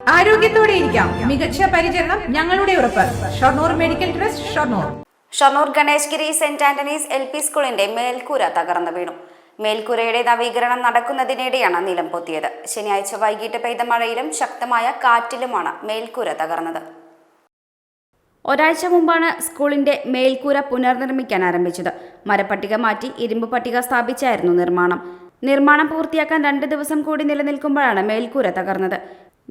ആരോഗ്യത്തോടെ ഇരിക്കാം. മികച്ച പരിചരണം ഞങ്ങളുടെ ഉറപ്പ്. Shoranur medical trust Shoranur. Shoranur Ganeshgiri saint Antony's L P സ്കൂളിന്റെ മേൽക്കൂര തകർന്നു വീണു. മേൽക്കൂരയുടെ നവീകരണം നടക്കുന്നതിനിടെയാണ് നിലം പൊത്തിയത്. ശനിയാഴ്ച വൈകിട്ട് പെയ്ത മഴയിലും ശക്തമായ കാറ്റിലുമാണ് മേൽക്കൂര തകർന്നത്. ഒരാഴ്ച മുമ്പാണ് സ്കൂളിന്റെ മേൽക്കൂര പുനർനിർമ്മിക്കാൻ ആരംഭിച്ചത്. മരപ്പട്ടിക മാറ്റി ഇരുമ്പ് പട്ടിക സ്ഥാപിച്ചായിരുന്നു നിർമ്മാണം. നിർമ്മാണം പൂർത്തിയാക്കാൻ രണ്ട് ദിവസം കൂടി നിലനിൽക്കുമ്പോഴാണ് മേൽക്കൂര തകർന്നത്.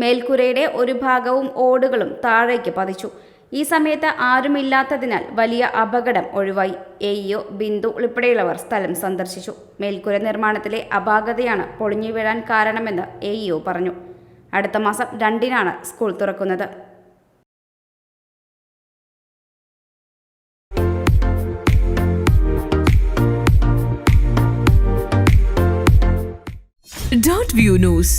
മേൽക്കൂരയുടെ ഒരു ഭാഗവും ഓടുകളും താഴേക്ക് പതിച്ചു. ഈ സമയത്ത് ആരുമില്ലാത്തതിനാൽ വലിയ അപകടം ഒഴിവായി. എയ്യോ ബിന്ദു ഉൾപ്പെടെയുള്ളവർ സ്ഥലം സന്ദർശിച്ചു. മേൽക്കുര നിർമ്മാണത്തിലെ അപാകതയാണ് പൊളിഞ്ഞു വീഴാൻ കാരണമെന്ന് എയ്യോ പറഞ്ഞു. അടുത്ത മാസം രണ്ടിനാണ് സ്കൂൾ തുറക്കുന്നത്. Dot view news